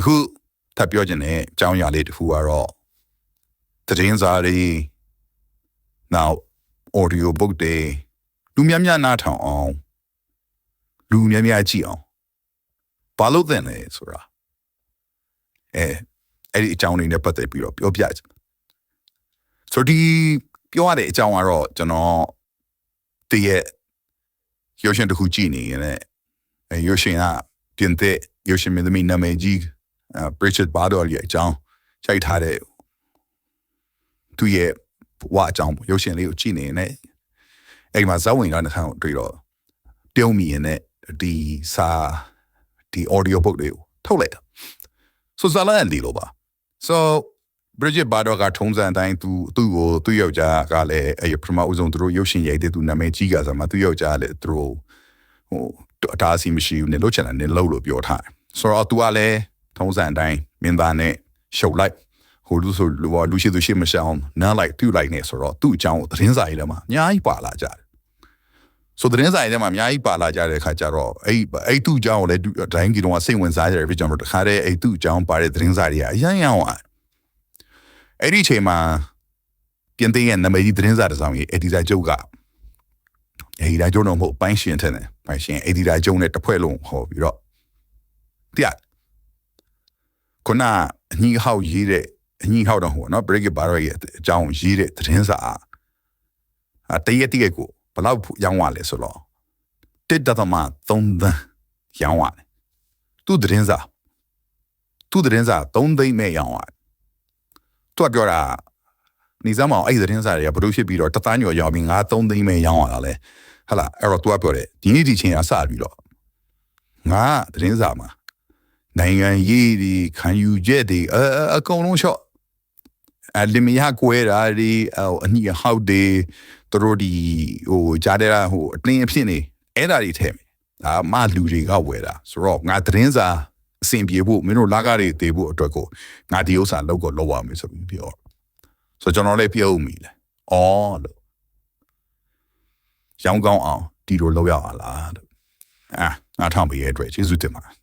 အခုထပ်ပြောခြင်းနဲ့အကြောင်းအရာလေးတစ်ခုကတော့သတင်းစာတွေနောက် audio book တွေလူများများနားထောင်အောင်လူများများကြည့်အောင်ဘာလို့သင်လဲဆိုတာအဲအဲ့ဒီအကြောင်းတွေနဲ့ပတ်သက်ပြီးတော့ပြောပြချင်ဆိုဒီပြောရတဲ့အကြောင်းကတော့ကျွန်တော်တည့်ရဲ့ရုပ်ရှင်တစ်ခုကြည့်နေရင်လည်းအဲရုပ်ရှင်ကပြင်သစ်ရုပ်ရှင်မင်းသမီးနာမည်ကြီးအဲ Bridget Bardot ရဲ့အကြောင်းချိန်ထားတဲ့သူရဲ့ဘဝအကြောင်းရုပ်ရှင်လေးကိုကြည့်နေရင်လည်းအဲ့ဒီမှာဇာဝင်ကတစ်ခါတွေ့တော့ပြုံးမိရင်လည်းဒီစာဒီ audio book တွေကိုထုတ်လိုက်တာ so ဇာလန်လီလို့ပါ so Bridget Bardot ကထုံးစံအတိုင်းသူသူ့ကိုသူ့ယောက်ျားကလည်းအဲ့ပထမဦးဆုံးသူတို့ရုပ်ရှင်ရိုက်တဲ့သူနာမည်ကြီးကစားမှာသူ့ယောက်ျားလည်းသူတို့ဟိုအတားအဆီးမရှိဘူးနေလို့ချင်တယ်နေလို့လို့ပြောထားတယ်ဆိုတော့ तू ကလည်း ထုံးစံအတိုင်းမင်းသားနဲ့ရှုပ်လိုက်ဟိုလူဆိုလူလူရှိသူရှိမရှောင်းနားလိုက်သူ့လိုက်နေဆိုတော့သူ့အကြောင်းကိုသတင်းစာရေးထဲမှာအများကြီးပါလာကြတယ်ဆိုသတင်းစာရေးထဲမှာအများကြီးပါလာကြတဲ့အခါကျတော့အဲ့အဲ့သူ့အကြောင်းကိုလည်းဒိုင်းကြီးတော့စိတ်ဝင်စားကြတယ်ဖြစ်ကြတော့တခါတည်းအဲ့သူ့အကြောင်းပါတဲ့သတင်းစာတွေကအရန်ရအောင်အဲ့ဒီအချိန်မှာပြင်သစ်ရဲ့နာမည်ကြီးသတင်းစာတစ်စောင်ကြီးအက်ဒီတာကျုပ်ကအက်ဒီတာကျုပ်တော့မဟုတ်ပိုင်းရှင်တဲ့ပိုင်းရှင်အက်ဒီတာကျုပ်နဲ့တစ်ဖွဲ့လုံးဟောပြီးတော့တရား ခုနအညီဟောက်ရေးတဲ့အညီဟောက်တော့ဟိုနော် break it ဘာတော့ရဲ့အကြောင်းရေးတဲ့သတင်းစာအတရက်တရက်ကိုဘယ်လောက်ရောင်းသွားလဲဆိုတော့တစ်ဒသမ3သန်းရောင်းသွားတယ်သူသတင်းစာသူသတင်းစာ3သိန်းမဲ့ရောင်းသွားတယ်သူကပြောတာနေစမ်းမအောင်အဲ့ဒီသတင်းစာတွေကဘလို့ဖြစ်ပြီးတော့တသန်းကျော်ရောင်းပြီးငါ3သိန်းမဲ့ရောင်းရတာလဲဟလာအဲ့တော့သူကပြောတယ်ဒီနေ့ဒီချိန်ကစပြီးတော့ငါသတင်းစာမှာ နိုင်ငံရေးဒီခံယူချက်တွေအအကုန်လုံးရှော့အလီမီယာကွဲတာဒီအနီဟောက်တွေသူတို့ဒီဟိုကြားတဲ့ဟိုအတင်းအဖြစ်နေအဲ့ဒါတွေထဲမယ်ဒါမှလူတွေကဝယ်တာဆိုတော့ငါသတင်းစာအဆင်ပြေဖို့မင်းတို့လာကားတွေတည်ဖို့အတွက်ကိုငါဒီဥစ္စာလောက်ကိုလောက်ရမယ်ဆိုပြီးပြောဆိုကျွန်တော်လည်းပြုံးမိလေအော်လို့ရောင်းကောင်းအောင်ဒီလိုလောက်ရပါလားလို့အာငါထောင်ပေးရဲ့အတွက်ကျေးဇူးတင်ပါတယ်